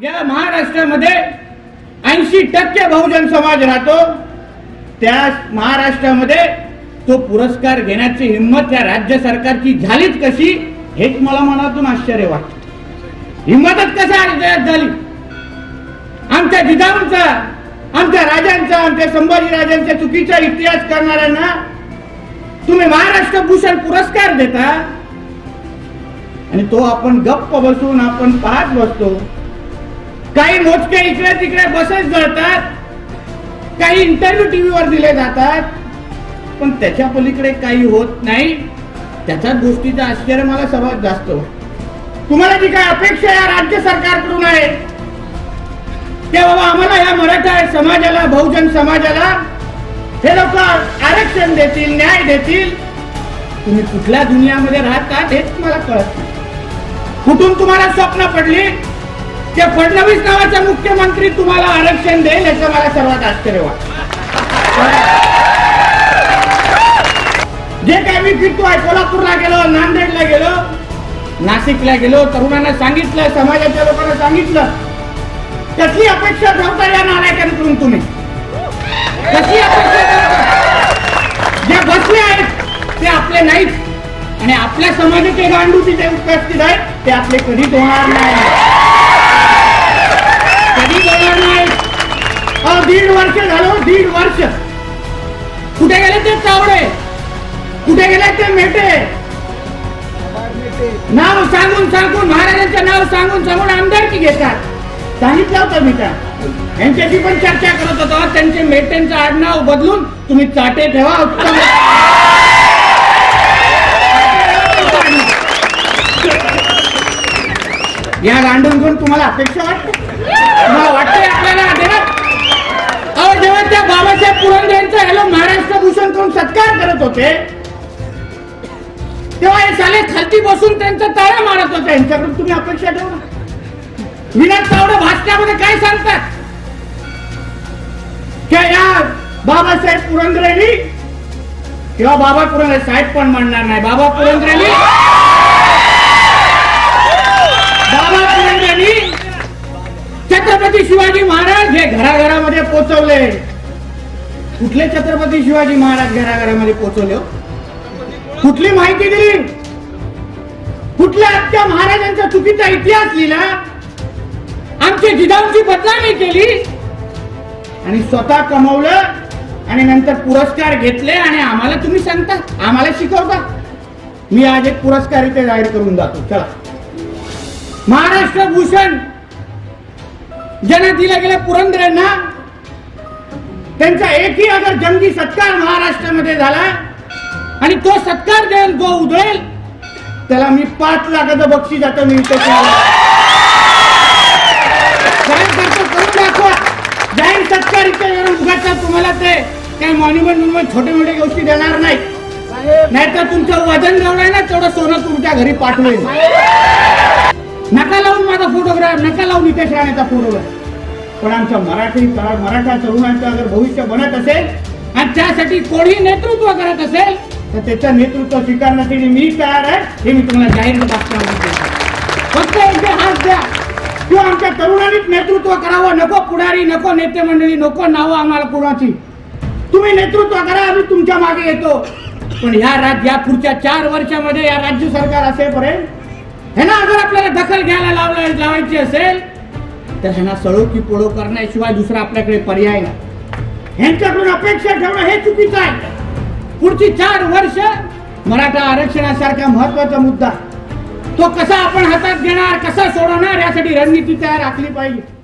ज्या महाराष्ट्रामध्ये ऐंशी टक्के बहुजन समाज राहतो त्या महाराष्ट्रामध्ये तो पुरस्कार घेण्याची हिंमत या राज्य सरकारची झालीच कशी हेच मला मनातून आश्चर्य वाटत. हिंमतच कसा राज्यात झाली? आमच्या जिजाऊंचा आमच्या राजांचा आमच्या संभाजी राजांच्या चुकीचा इतिहास करणाऱ्यांना तुम्ही महाराष्ट्र भूषण पुरस्कार देता? आणि तो आपण गप्प बसून आपण पाहत बसतो काही मोजक्या इकडे तिकडे बसेस जळतात काही इंटरव्ह्यू टीव्हीवर दिले जातात पण त्याच्या पलीकडे काही होत नाही. त्याच्याच गोष्टीचं आश्चर्य मला सर्वात जास्त तुम्हाला जी काय अपेक्षा या राज्य सरकारकडून आहे ते बाबा आम्हाला या मराठा समाजाला बहुजन समाजाला हे लोक आरक्षण देतील न्याय देतील. तुम्ही कुठल्या दुनियामध्ये राहतात हेच मला कळत नाही. कुठून तुम्हाला स्वप्न पडली? ते फडणवीस नावाचा मुख्यमंत्री तुम्हाला आरक्षण देईल याचं मला सर्वात आश्चर्य वाटतं. जे काय मी फिरतोय कोल्हापूरला गेलो नांदेडला गेलो नाशिकला गेलो तरुणांना सांगितलं समाजाच्या लोकांना सांगितलं कसली अपेक्षा ठेवता या नारायकांकडून तुम्ही. कसली अपेक्षा जे बसले आहेत ते आपले नाहीत. आणि आपल्या समाजाचे गांडू तिथे उपस्थित आहेत ते आपले कधीच होणार नाही. अहो दीड वर्ष झालं दीड वर्ष. कुठे गेले ते चावडे? कुठे गेले ते मेटे? नाव सांगून सांगून महाराजांचं नाव सांगून सांगून आमदारकी घेतात. सांगितलं होतं मी त्या. यांच्याशी पण चर्चा करत होतो. त्यांचे मेटेंचं आडनाव बदलून तुम्ही चाटे ठेवा. उत्तम या घेऊन तुम्हाला अपेक्षा वाटते? तुम्हाला वाटते? जेव्हा त्या बाबासाहेब पुरंदरेंचा हॅलो महाराष्ट्र भूषण करून सत्कार करत होते. तेव्हा हे साले खालती बसून त्यांचा ताळा मारत होते. यांच्याकडून तुम्ही अपेक्षा ठेवा नका. विनाथ तावडे भाषणामध्ये काय सांगतात? की या बाबासाहेब पुरंदरेनी किंवा बाबा पुरंदरे साहेब पण म्हणणार नाही. बाबा पुरंदरेनी बाबा पुरंदरेनी छत्रपती शिवाजी महाराज हे घराघरामध्ये पोचवले. कुठले छत्रपती शिवाजी महाराज घराघरामध्ये पोहोचवले हो? कुठली माहिती दिली? कुठल्या आजच्या महाराजांचा चुकीचा इतिहास लिहिला? आमच्या जिजाऊंची बदनामी केली? आणि स्वतः कमवलं आणि नंतर पुरस्कार घेतले आणि आम्हाला तुम्ही सांगता आम्हाला शिकवता. मी आज एक पुरस्कार इथे जाहीर करून जातो. चला. महाराष्ट्र भूषण ज्यांना दिला गेला पुरंदरांना त्यांचा एकही अगर जंगी सत्कार महाराष्ट्रामध्ये झाला आणि तो सत्कार देईल जो उधळेल त्याला मी पाच लाखाचं बक्षीस आता मिळतो दाखवा. जाहीर सत्कार इथे उगाचा तुम्हाला ते. काही मॉन्युमेंट म्हणून छोटे मोठे गोष्टी देणार नाही नाहीतर तुमचं वजन जेवढं ना तेवढं सोनं तुमच्या घरी पाठवेल. नका लावून माझा फोटोग्राफ नका लावून नितेश राणेचा फोटोग्राफ पण आमच्या मराठी मराठा तरुणांचं अगर भविष्य बनत असेल आणि त्यासाठी कोणी नेतृत्व करत असेल तर त्याचं नेतृत्व स्वीकारण्यासाठी मी तयार आहे हे मी तुम्हाला जाहीर दाखवतो फक्त एकदा हात द्या. किंवा आमच्या तरुणांनीच नेतृत्व करावं. नको पुढारी नको नेते मंडळी नको नावं आम्हाला कुणाची. तुम्ही नेतृत्व करा आम्ही तुमच्या मागे येतो. पण ह्या राज्य या पुढच्या चार वर्षामध्ये या राज्य सरकार असेपर्यंत ह्यांना अगर आपल्याला दखल घ्यायला लावलं लावायची असेल तर ह्यांना सळो की पोळो करण्याशिवाय दुसरा आपल्याकडे पर्याय नाही. ह्यांच्याकडून अपेक्षा ठेवणं हे चुकीचं आहे. पुढची चार वर्ष मराठा आरक्षणासारखा महत्त्वाचा मुद्दा तो कसा आपण हातात घेणार कसा सोडवणार यासाठी रणनीती तयार आखली पाहिजे.